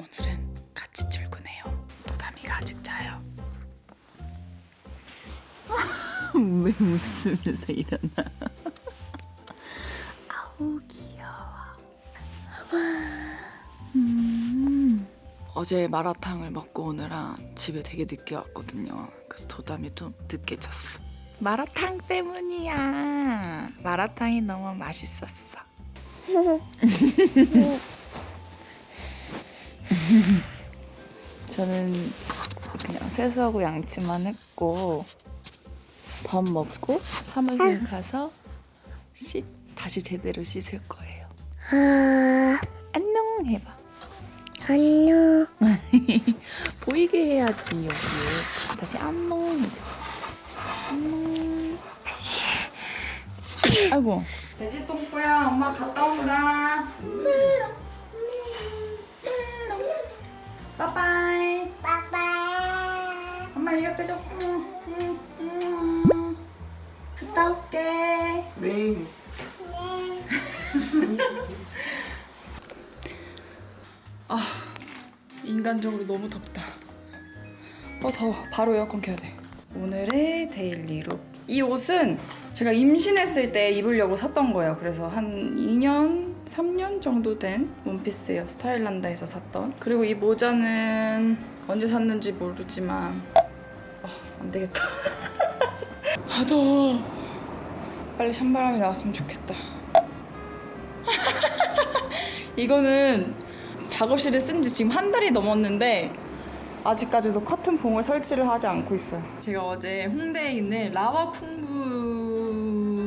오늘은 같이 출근해요. 도담이가 아직 자요. 왜 웃으면서 일어나? 아우 귀여워. 음. 어제 마라탕을 먹고 오느라 집에 되게 늦게 왔거든요. 그래서 도담이도 늦게 잤어. 마라탕 때문이야. 마라탕이 너무 맛있었어. 저는 그냥 세수하고 양치만 했고 밥 먹고 사무실 가서 씻 다시 제대로 씻을 거예요. 안녕 해봐. 안녕. 보이게 해야지 여기. 다시 안녕 해줘. 안녕. 아이고. 돼지 똥꼬야 엄마 갔다 온다. 빠빠이. 빠빠. 엄마 이것도 좀. 음, 음, 음. 갔다 올게. 네. 아 인간적으로 너무 덥다. 어 더워. 바로 에어컨 켜야 돼. 오늘의 데일리룩. 이 옷은 제가 임신했을 때 입으려고 샀던 거예요. 그래서 한 2년, 3년 정도 된 원피스예요. 스타일란다에서 샀던. 그리고 이 모자는 언제 샀는지 모르지만 어, 안 되겠다. 아 더워. 빨리 찬바람이 나왔으면 좋겠다. 이거는 작업실에 쓴 지 지금 한 달이 넘었는데 아직까지도 커튼 봉을 설치를 하지 않고 있어요. 제가 어제 홍대에 있는 라와쿵부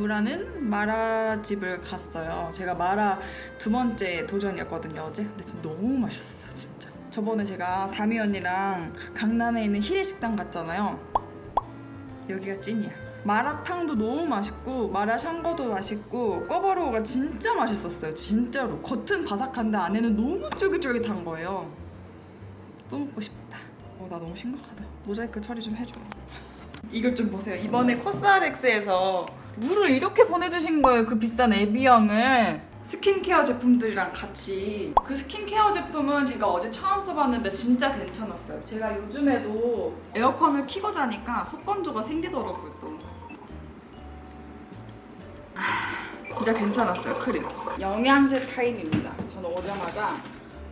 라는 마라 집을 갔어요. 제가 마라 두 번째 도전이었거든요 어제. 근데 진짜 너무 맛있었어요 진짜. 저번에 제가 다미 언니랑 강남에 있는 히레 식당 갔잖아요. 여기가 찐이야. 마라탕도 너무 맛있고 마라 샹궈도 맛있고 꺼바로우가 진짜 맛있었어요. 진짜로 겉은 바삭한데 안에는 너무 쫄깃쫄깃한 거예요. 또 먹고 싶다. 어, 나 너무 심각하다. 모자이크 처리 좀 해줘. 이걸 좀 보세요. 이번에 코스알엑스에서 물을 이렇게 보내주신 거예요. 그 비싼 에비앙을. 스킨케어 제품들이랑 같이. 그 스킨케어 제품은 제가 어제 처음 써봤는데 진짜 괜찮았어요. 제가 요즘에도 에어컨을 키고 자니까 속건조가 생기더라고요 또. 아, 진짜 괜찮았어요 크림. 영양제 타임입니다. 저는 오자마자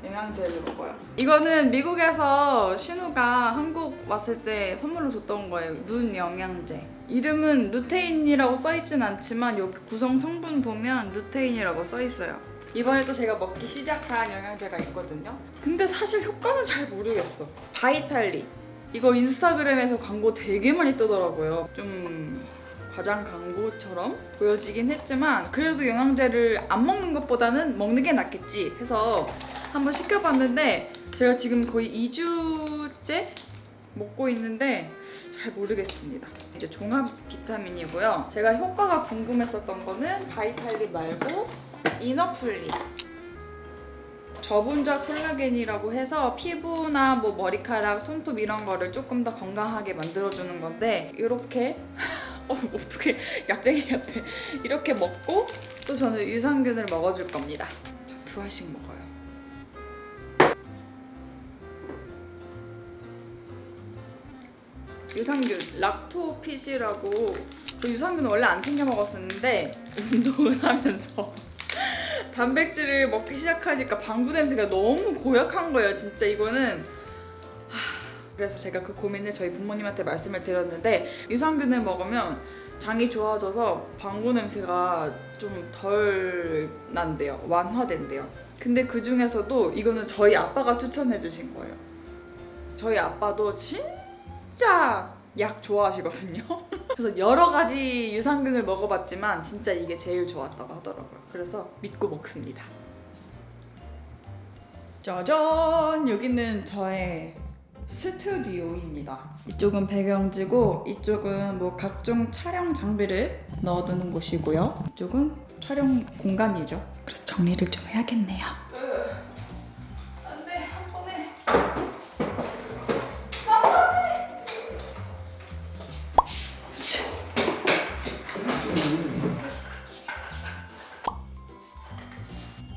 영양제를 먹어요. 이거는 미국에서 신우가 한국 왔을 때 선물로 줬던 거예요 눈 영양제 이름은 루테인이라고 써있진 않지만 여기 구성 성분 보면 루테인이라고 써있어요. 이번에 또 제가 먹기 시작한 영양제가 있거든요. 근데 사실 효과는 잘 모르겠어. 바이탈리. 이거 인스타그램에서 광고 되게 많이 뜨더라고요. 좀 과장 광고처럼 보여지긴 했지만 그래도 영양제를 안 먹는 것보다는 먹는 게 낫겠지 해서 한번 시켜봤는데 제가 지금 거의 2주째 먹고 있는데 잘 모르겠습니다. 이제 종합 비타민이고요. 제가 효과가 궁금했었던 거는 바이탈리 말고 이너플리. 저분자 콜라겐이라고 해서 피부나 뭐 머리카락, 손톱 이런 거를 조금 더 건강하게 만들어주는 건데 이렇게 어, 어떻게 약쟁이 같아. 이렇게 먹고 또 저는 유산균을 먹어줄 겁니다. 저두 알씩 먹어요. 유산균 락토핏이라고 그 유산균은 원래 안 챙겨 먹었었는데 운동을 하면서 단백질을 먹기 시작하니까 방구 냄새가 너무 고약한 거예요 진짜 이거는. 하, 그래서 제가 그 고민을 저희 부모님한테 말씀을 드렸는데 유산균을 먹으면 장이 좋아져서 방구 냄새가 좀 덜 난대요 완화된대요. 근데 그 중에서도 이거는 저희 아빠가 추천해 주신 거예요. 저희 아빠도 진 진짜 약 좋아하시거든요. 그래서 여러 가지 유산균을 먹어봤지만 진짜 이게 제일 좋았다고 하더라고요. 그래서 믿고 먹습니다. 짜잔! 여기는 저의 스튜디오입니다. 이쪽은 배경지고 이쪽은 뭐 각종 촬영 장비를 넣어두는 곳이고요. 이쪽은 촬영 공간이죠. 그래서 정리를 좀 해야겠네요.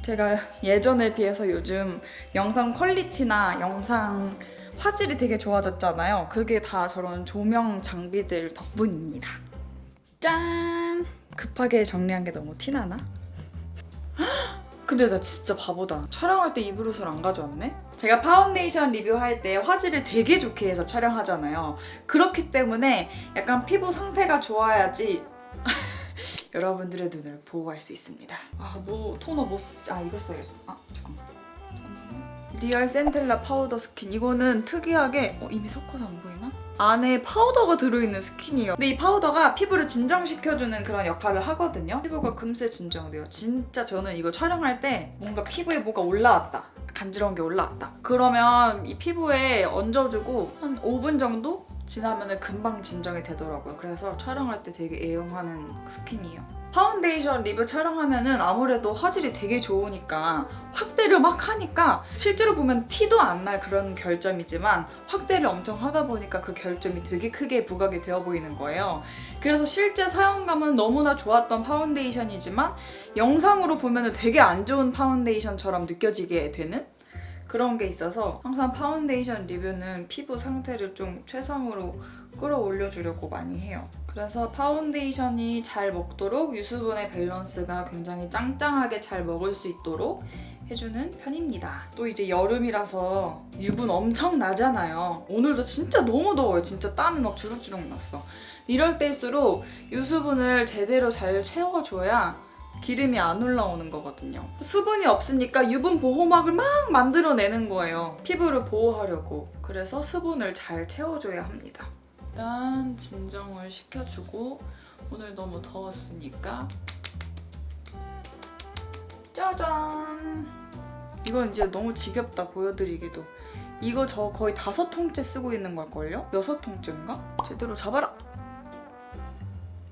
제가 예전에 비해서 요즘 영상 퀄리티나 영상 화질이 되게 좋아졌잖아요. 그게 다 저런 조명 장비들 덕분입니다. 짠! 급하게 정리한 게 너무 티나나? 근데 나 진짜 바보다. 촬영할 때 입으로을 안 가져왔네? 제가 파운데이션 리뷰할 때 화질을 되게 좋게 해서 촬영하잖아요. 그렇기 때문에 약간 피부 상태가 좋아야지 여러분들의 눈을 보호할 수 있습니다. 아, 뭐 토너 못 쓰... 아, 이거 써야겠다. 아, 잠깐만. 리얼 센텔라 파우더 스킨. 이거는 특이하게 어, 이미 섞어서 안 보이나? 안에 파우더가 들어있는 스킨이에요. 근데 이 파우더가 피부를 진정시켜주는 그런 역할을 하거든요. 피부가 금세 진정돼요. 진짜 저는 이거 촬영할 때 뭔가 피부에 뭐가 올라왔다. 간지러운 게 올라왔다. 그러면 이 피부에 얹어주고 한 5분 정도 지나면 금방 진정이 되더라고요. 그래서 촬영할 때 되게 애용하는 스킨이에요. 파운데이션 리뷰 촬영하면은 아무래도 화질이 되게 좋으니까 확대를 막 하니까 실제로 보면 티도 안 날 그런 결점이지만 확대를 엄청 하다 보니까 그 결점이 되게 크게 부각이 되어 보이는 거예요. 그래서 실제 사용감은 너무나 좋았던 파운데이션이지만 영상으로 보면은 되게 안 좋은 파운데이션처럼 느껴지게 되는 그런 게 있어서 항상 파운데이션 리뷰는 피부 상태를 좀 최상으로 끌어올려 주려고 많이 해요. 그래서 파운데이션이 잘 먹도록 유수분의 밸런스가 굉장히 짱짱하게 잘 먹을 수 있도록 해주는 편입니다. 또 이제 여름이라서 유분 엄청 나잖아요. 오늘도 진짜 너무 더워요. 진짜 땀이 막 주룩주룩 났어. 이럴 때일수록 유수분을 제대로 잘 채워줘야 기름이 안 올라오는 거거든요. 수분이 없으니까 유분 보호막을 막 만들어내는 거예요. 피부를 보호하려고. 그래서 수분을 잘 채워줘야 합니다. 일단 진정을 시켜주고 오늘 너무 더웠으니까 짜잔! 이건 이제 너무 지겹다 보여드리기도. 이거 저 거의 다섯 통째 쓰고 있는 걸걸요? 여섯 통째인가? 제대로 잡아라!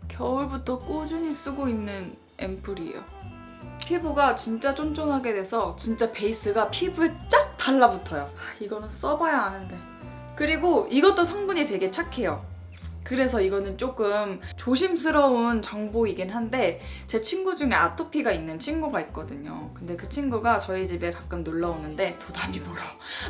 겨울부터 꾸준히 쓰고 있는 앰플이에요. 피부가 진짜 쫀쫀하게 돼서 진짜 베이스가 피부에 쫙 달라붙어요. 하, 이거는 써봐야 아는데. 그리고 이것도 성분이 되게 착해요. 그래서 이거는 조금 조심스러운 정보이긴 한데 제 친구 중에 아토피가 있는 친구가 있거든요. 근데 그 친구가 저희 집에 가끔 놀러 오는데 도담이 보러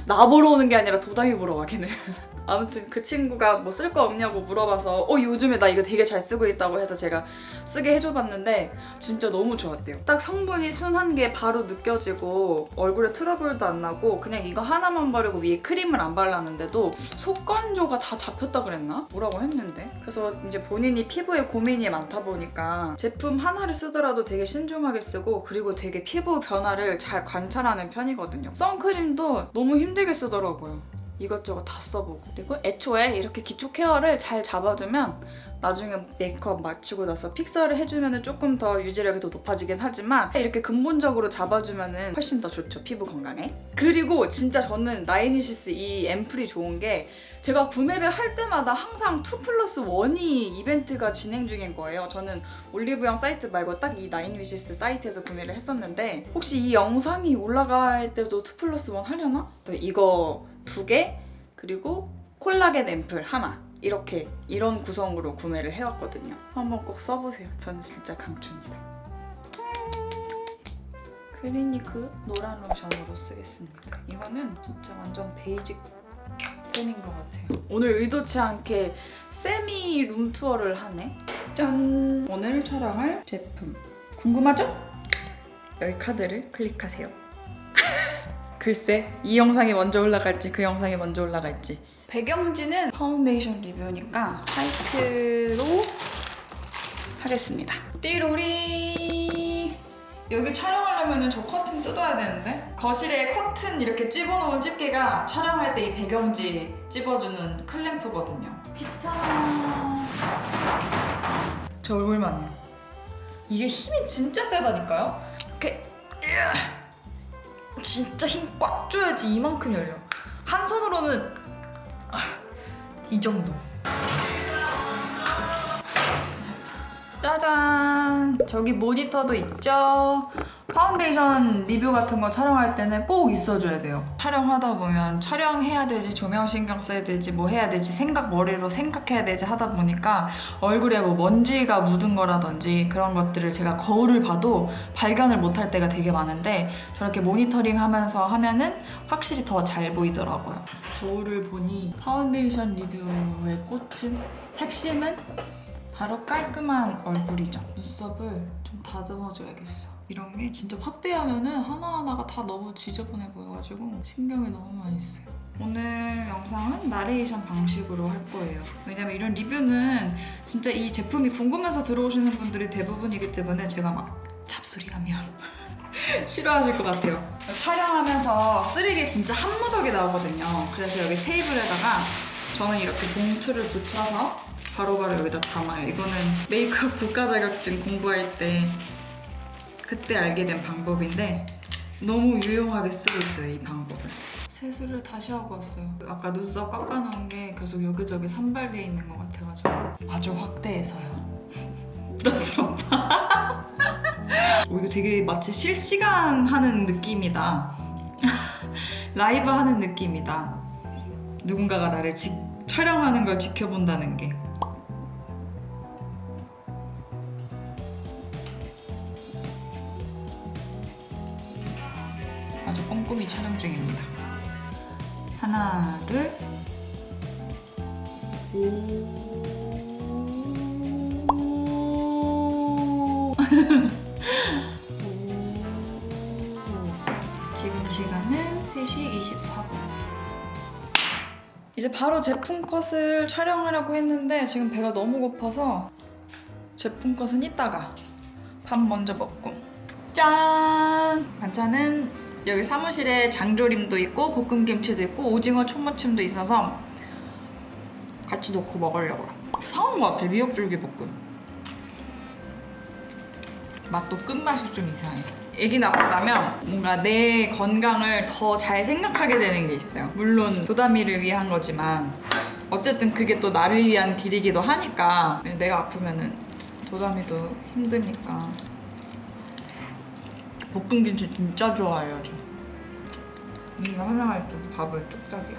나 보러 오는 게 아니라 도담이 보러 와 걔는. 아무튼 그 친구가 뭐 쓸 거 없냐고 물어봐서 어 요즘에 나 이거 되게 잘 쓰고 있다고 해서 제가 쓰게 해줘봤는데 진짜 너무 좋았대요. 딱 성분이 순한 게 바로 느껴지고 얼굴에 트러블도 안 나고 그냥 이거 하나만 바르고 위에 크림을 안 발랐는데도 속건조가 다 잡혔다 그랬나? 뭐라고 했 는데 그래서 이제 본인이 피부에 고민이 많다 보니까 제품 하나를 쓰더라도 되게 신중하게 쓰고 그리고 되게 피부 변화를 잘 관찰하는 편이거든요. 선크림도 너무 힘들게 쓰더라고요. 이것저것 다 써보고 그리고 애초에 이렇게 기초 케어를 잘 잡아주면 나중에 메이크업 마치고 나서 픽서를 해주면 조금 더 유지력이 더 높아지긴 하지만 이렇게 근본적으로 잡아주면 훨씬 더 좋죠 피부 건강에 그리고 진짜 저는 나이니시스 이 앰플이 좋은 게 제가 구매를 할 때마다 항상 2 플러스 1이 이벤트가 진행 중인 거예요 저는 올리브영 사이트 말고 딱 이 나인위시스 사이트에서 구매를 했었는데 혹시 이 영상이 올라갈 때도 2 플러스 1 하려나? 이거 두 개 그리고 콜라겐 앰플 하나 이렇게 이런 구성으로 구매를 해왔거든요. 한번 꼭 써보세요. 저는 진짜 강추입니다. 클리니크 노란 로션으로 쓰겠습니다. 이거는 진짜 완전 베이직 톤인 것 같아요. 오늘 의도치 않게 세미 룸투어를 하네. 짠! 오늘 촬영할 제품 궁금하죠? 여기 카드를 클릭하세요. 글쎄 이 영상이 먼저 올라갈지 그 영상이 먼저 올라갈지 배경지는 파운데이션 리뷰니까 화이트로 하겠습니다 띠로리 여기 촬영하려면 저 커튼 뜯어야 되는데? 거실에 커튼 이렇게 집어놓은 집게가 촬영할 때 이 배경지 집어주는 클램프거든요. 귀찮아. 저 얼굴만 해요. 이게 힘이 진짜 세다니까요? 이렇게 진짜 힘 꽉 줘야지 이만큼 열려. 한 손으로는 아, 이 정도. 짜잔! 저기 모니터도 있죠? 파운데이션 리뷰 같은 거 촬영할 때는 꼭 있어줘야 돼요. 촬영하다 보면 촬영해야 되지, 조명 신경 써야 되지, 뭐 해야 되지, 생각 머리로 생각해야 되지 하다 보니까 얼굴에 뭐 먼지가 묻은 거라든지 그런 것들을 제가 거울을 봐도 발견을 못할 때가 되게 많은데 저렇게 모니터링 하면서 하면은 확실히 더 잘 보이더라고요. 거울을 보니 파운데이션 리뷰에 꽂힌 핵심은 바로 깔끔한 얼굴이죠. 눈썹을 좀 다듬어줘야겠어. 이런 게 진짜 확대하면 은 하나하나가 다 너무 지저분해 보여가지고 신경이 너무 많이 써요. 오늘 영상은 나레이션 방식으로 할 거예요. 왜냐면 이런 리뷰는 진짜 이 제품이 궁금해서 들어오시는 분들이 대부분이기 때문에 제가 막 잡소리하면 싫어하실 것 같아요. 촬영하면서 쓰레기 진짜 한 무더기 나오거든요. 그래서 여기 테이블에다가 저는 이렇게 봉투를 붙여서 바로바로 여기다 담아요. 이거는 메이크업 국가 자격증 공부할 때 그때 알게 된 방법인데 너무 유용하게 쓰고 있어요, 이 방법을. 세수를 다시 하고 왔어요. 아까 눈썹 깎아놓은 게 계속 여기저기 산발돼 있는 것 같아가지고 아주 확대해서요. 부담스럽다. 오, 이거 되게 마치 실시간 하는 느낌이다. 라이브 하는 느낌이다. 누군가가 나를 지- 촬영하는 걸 지켜본다는 게. 중입니다. 하나, 둘. 오. 지금 시간은 3시 24분. 이제 바로 제품 컷을 촬영하려고 했는데 지금 배가 너무 고파서 제품 컷은 이따가 밥 먼저 먹고 짠! 반찬은 여기 사무실에 장조림도 있고 볶음김치도 있고 오징어 초무침도 있어서 같이 놓고 먹으려고요. 사온 것 같아 미역줄기 볶음. 맛도 끝맛이 좀 이상해. 애기 낳고 나면 뭔가 내 건강을 더 잘 생각하게 되는 게 있어요. 물론 도다미를 위한 거지만 어쨌든 그게 또 나를 위한 길이기도 하니까 내가 아프면은 도다미도 힘드니까 볶음김치 진짜 좋아해요 저. 이거 하나가 있어도 밥을 뚝딱이야.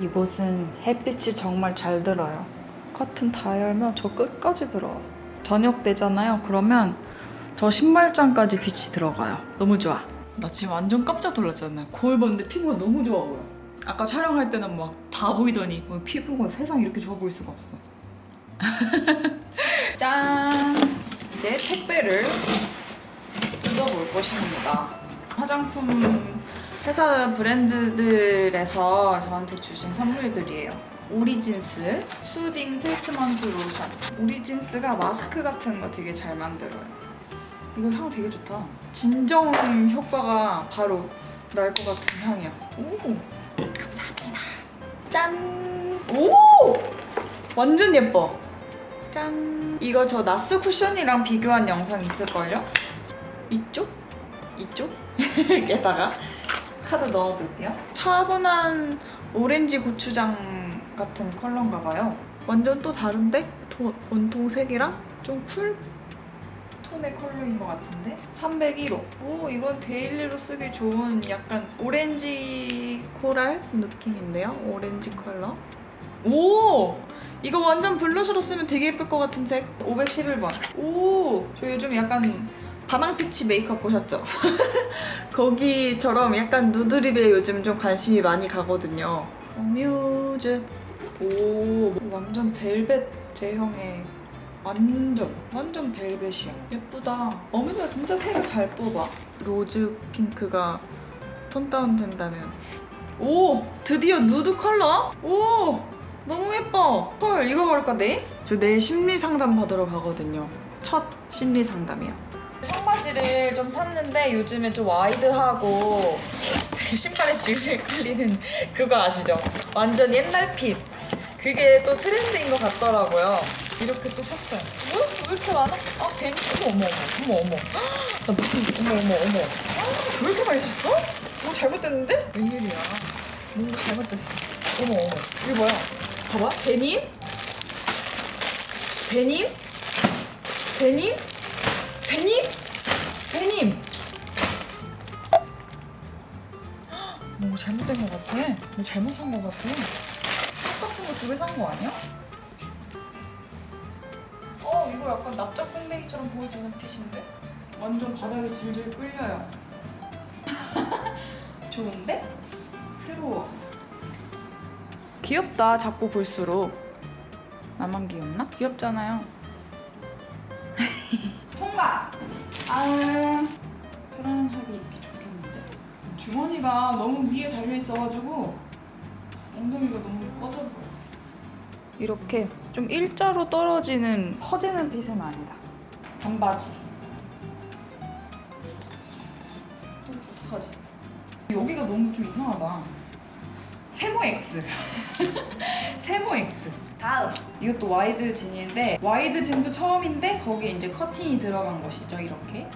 이곳은 햇빛이 정말 잘 들어요. 커튼 다 열면 저 끝까지 들어요. 저녁 되잖아요. 그러면 저 신발장까지 빛이 들어가요. 너무 좋아. 나 지금 완전 깜짝 놀랐잖아요. 거울 봤는데 피부가 너무 좋아 보여. 아까 촬영할 때는 막 다 보이더니 뭐 피부가 세상 이렇게 좋아 보일 수가 없어. 짠! 이제 택배를 뜯어볼 것입니다. 화장품 회사 브랜드들에서 저한테 주신 선물들이에요. 오리진스 수딩 트리트먼트 로션. 오리진스가 마스크 같은 거 되게 잘 만들어요. 이거 향 되게 좋다. 진정 효과가 바로 날 것 같은 향이야. 오, 감사합니다. 짠. 오, 완전 예뻐. 짠. 이거 저 나스 쿠션이랑 비교한 영상 있을걸요? 이쪽? 이쪽? 에다가 카드 넣어둘게요. 차분한 오렌지 고추장 같은 컬러인가 봐요. 완전 또 다른데? 톤, 온통 색이랑 좀 쿨 톤의 컬러인 것 같은데? 301호. 오, 이건 데일리로 쓰기 좋은 약간 오렌지 코랄 느낌인데요? 오렌지 컬러. 오! 이거 완전 블러셔로 쓰면 되게 예쁠 것 같은 색. 511번. 오! 저 요즘 약간 바망피치 메이크업 보셨죠? 거기처럼 약간 누드립에 요즘 좀 관심이 많이 가거든요. 어뮤즈. 오, 완전 벨벳 제형의 완전 완전 벨벳이야. 예쁘다. 어뮤즈가 진짜 색을 잘 뽑아. 로즈 핑크가 톤 다운 된다면. 오, 드디어 누드 컬러? 오, 너무 예뻐. 헐, 이거 먹을 건데? 저 내일 심리 상담 받으러 가거든요. 첫 심리 상담이요. 청바지를 좀 샀는데 요즘에 좀 와이드하고 되게 신발에 질질 끌리는 그거 아시죠? 완전 옛날 핏. 그게 또 트렌드인 것 같더라고요. 이렇게 또 샀어요. 왜, 왜 이렇게 많아? 아, 괜히 어머 어머 어머 어머. 나 무슨 어머 어머 어머. 아, 왜 이렇게 많이 샀어? 뭐 잘못됐는데? 웬일이야? 뭔가 잘못됐어. 어머 어머. 이게 뭐야? 봐봐. 데님? 데님? 배님? 배님? 배님! 뭐 잘못된 것 같아. 내 잘못 산 것 같아. 똑같은 거 두 개 산 거 아니야? 어 이거 약간 납작 꽁댕이처럼 보여주는 핏인데? 완전 바닥에 질질 끌려요. 좋은데? 새로워. 귀엽다 자꾸 볼수록. 나만 귀엽나? 귀엽잖아요. 통과! 아음 편안하게 입기 좋겠는데? 주머니가 너무 위에 달려 있어가지고 엉덩이가 너무 꺼져 보여 이렇게 좀 일자로 떨어지는 퍼지는 핏은 아니다. 반바지. 또 어떡하지? 여기가 너무 좀 이상하다. 세모 X. 세모 X 다음 이것도 와이드 진인데 와이드 진도 처음인데 거기에 이제 커팅이 들어간 것이죠 이렇게.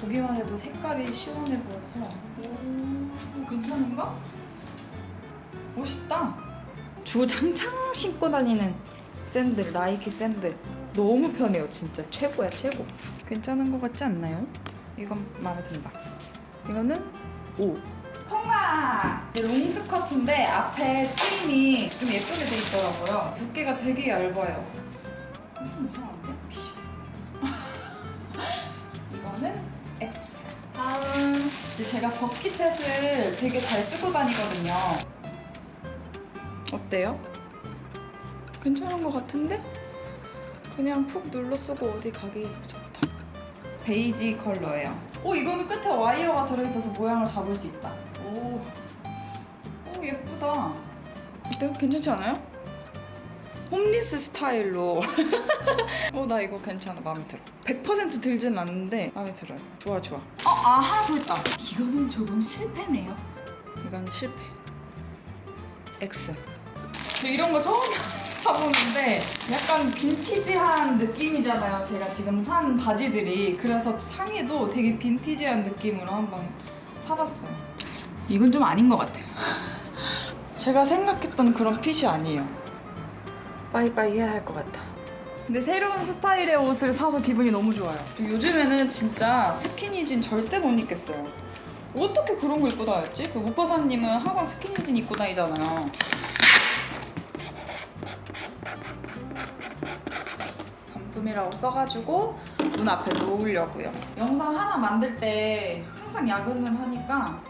보기만 해도 색깔이 시원해 보여서. 오 괜찮은가? 멋있다. 주 장창 신고 다니는 샌들 나이키 샌들. 너무 편해요 진짜. 최고야 최고. 괜찮은 것 같지 않나요? 이건 마음에 든다. 이거는 5 통과! 롱스커트인데 앞에 트림이 좀 예쁘게 돼 있더라고요. 두께가 되게 얇아요. 좀 이상한데? 이거는 X. 다음 이제 제가 버킷햇을 되게 잘 쓰고 다니거든요. 어때요? 괜찮은 것 같은데? 그냥 푹 눌러 쓰고 어디 가기 좋다. 베이지 컬러예요. 오 이거는 끝에 와이어가 들어있어서 모양을 잡을 수 있다. 오, 오 예쁘다. 어때요? 괜찮지 않아요? 홈리스 스타일로. 어 나 이거 괜찮아 마음에 들어. 100% 들진 않는데 마음에 들어요. 좋아 좋아. 어, 아 하나 더 있다. 이거는 조금 실패네요. 이건 실패. X. 저 이런 거 처음 사보는데 약간 빈티지한 느낌이잖아요. 제가 지금 산 바지들이 그래서 상의도 되게 빈티지한 느낌으로 한번 사봤어요. 이건 좀 아닌 것 같아요. 제가 생각했던 그런 핏이 아니에요. 빠이빠이 해야 할 것 같아. 근데 새로운 스타일의 옷을 사서 기분이 너무 좋아요. 요즘에는 진짜 스키니진 절대 못 입겠어요. 어떻게 그런 거 입고 다녔지? 그 목바사님은 항상 스키니진 입고 다니잖아요. 반품이라고 써가지고 눈 앞에 놓으려고요. 영상 하나 만들 때 항상 야근을 하니까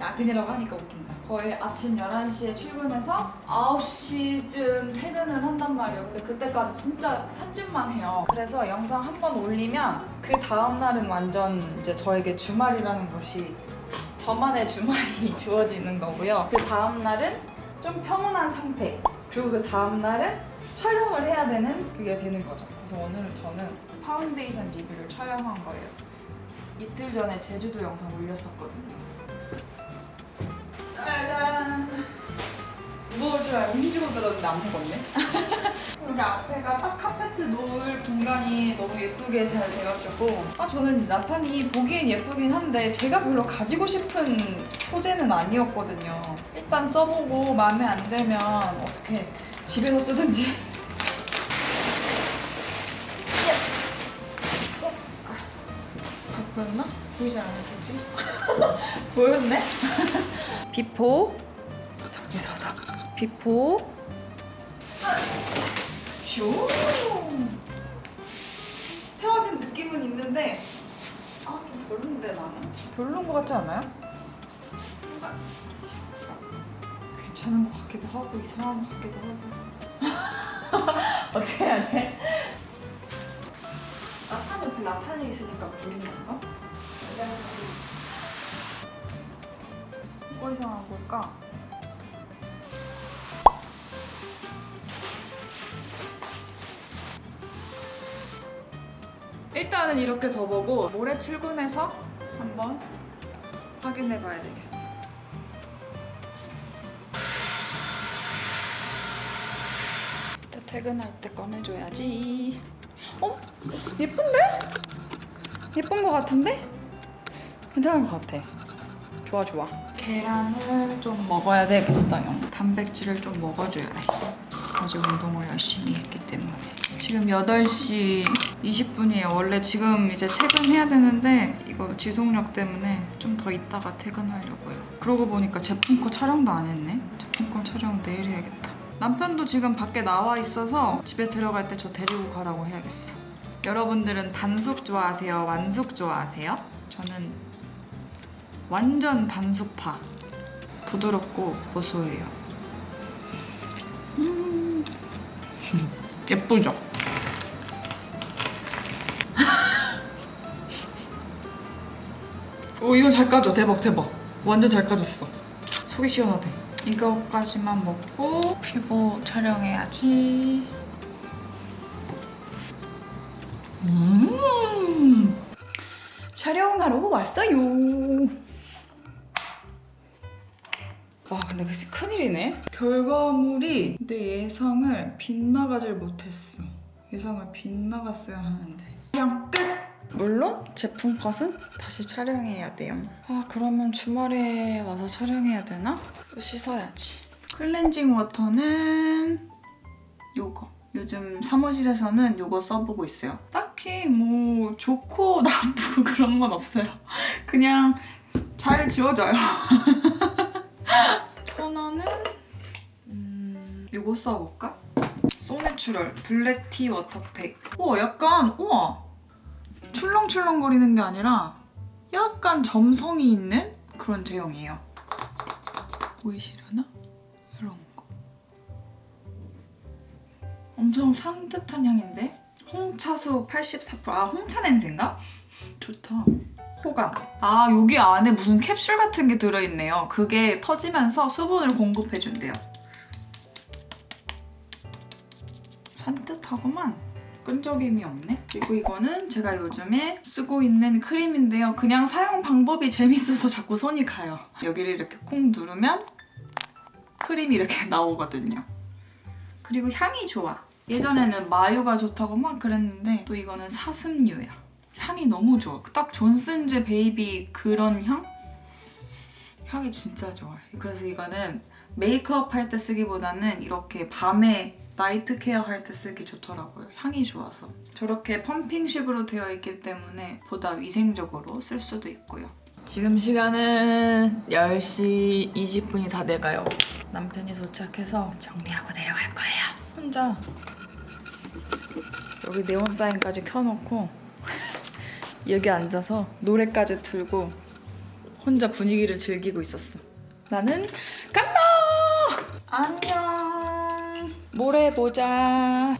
야근이라고 하니까 웃긴다. 거의 아침 11시에 출근해서 9시쯤 퇴근을 한단 말이에요. 근데 그때까지 진짜 편집만 해요. 그래서 영상 한 번 올리면 그 다음날은 완전 이제 저에게 주말이라는 것이 저만의 주말이 주어지는 거고요. 그 다음날은 좀 평온한 상태. 그리고 그 다음날은 촬영을 해야 되는 그게 되는 거죠. 그래서 오늘은 저는 파운데이션 리뷰를 촬영한 거예요. 이틀 전에 제주도 영상 올렸었거든요. 줄 알고 힘주고 들었는데 안 무겁네. 여기 앞에가 딱 카페트 놓을 공간이 너무 예쁘게 잘 돼가지고 아 저는 나탄이 보기엔 예쁘긴 한데 제가 별로 가지고 싶은 소재는 아니었거든요. 일단 써보고 마음에 안 들면 어떻게 집에서 쓰든지 아, 보였나? 보이지 않았겠지? 보였네? 비포 비포 슈 세워진 느낌은 있는데 아 좀 별론데 나는 별론 것 같지 않아요? 뭔가 괜찮은 것 같기도 하고 이상한 것 같기도 하고 어떻게 해야 돼? 나탄 옆에 나탄이 있으니까 구린 건가? 뭐가 이상한 걸까? 일단은 이렇게 둬보고 모레 출근해서 한번 확인해 봐야 되겠어. 또 퇴근할 때 꺼내줘야지. 어? 예쁜데? 예쁜 것 같은데? 괜찮은 것 같아. 좋아 좋아. 계란을 좀 먹어야 되겠어요. 단백질을 좀 먹어줘야 해. 어제 운동을 열심히 했기 때문에. 지금 8시 20분이에요. 원래 지금 이제 퇴근해야 되는데 이거 지속력 때문에 좀 더 있다가 퇴근하려고요. 그러고 보니까 제품 거 촬영도 안 했네. 제품 거 촬영 내일 해야겠다. 남편도 지금 밖에 나와 있어서 집에 들어갈 때 저 데리고 가라고 해야겠어. 여러분들은 반숙 좋아하세요? 완숙 좋아하세요? 저는 완전 반숙파. 부드럽고 고소해요. 음. 예쁘죠? 오 이건 잘 까져 대박 대박. 완전 잘 까졌어. 속이 시원하대. 이거까지만 먹고 피부 촬영해야지. 음. 촬영하러 왔어요. 와 근데 그 큰일이네. 결과물이 내 예상을 빗나가질 못했어. 예상을 빗나갔어야 하는데. 촬영 끝 물론 제품 컷은 다시 촬영해야 돼요. 아 그러면 주말에 와서 촬영해야 되나? 또 씻어야지. 클렌징 워터는 요거. 요즘 사무실에서는 요거 써보고 있어요. 딱히 뭐 좋고 나쁘고 그런 건 없어요. 그냥 잘 지워져요. 토너는 음, 요거 써볼까? 소내추럴 블랙티 워터팩. 우와 약간 우와 출렁출렁거리는 게 아니라 약간 점성이 있는 그런 제형이에요. 보이시려나? 이런 거. 엄청 산뜻한 향인데? 홍차수 84%. 아, 홍차 냄새인가? 좋다. 호감. 아, 여기 안에 무슨 캡슐 같은 게 들어있네요. 그게 터지면서 수분을 공급해준대요. 산뜻하구만. 끈적임이 없네. 그리고 이거는 제가 요즘에 쓰고 있는 크림인데요. 그냥 사용 방법이 재밌어서 자꾸 손이 가요. 여기를 이렇게 꾹 누르면 크림이 이렇게 나오거든요. 그리고 향이 좋아. 예전에는 마유가 좋다고 막 그랬는데 또 이거는 사슴유야. 향이 너무 좋아. 딱 존슨즈 베이비 그런 향? 향이 진짜 좋아요. 그래서 이거는 메이크업 할 때 쓰기보다는 이렇게 밤에 나이트 케어 할 때 쓰기 좋더라고요. 향이 좋아서. 저렇게 펌핑식으로 되어 있기 때문에 보다 위생적으로 쓸 수도 있고요. 지금 시간은 10시 20분이 다 돼가요. 남편이 도착해서 정리하고 내려갈 거예요. 혼자 여기 네온 사인까지 켜놓고 여기 앉아서 노래까지 틀고 혼자 분위기를 즐기고 있었어. 나는 간다! 안녕! 모레 보자.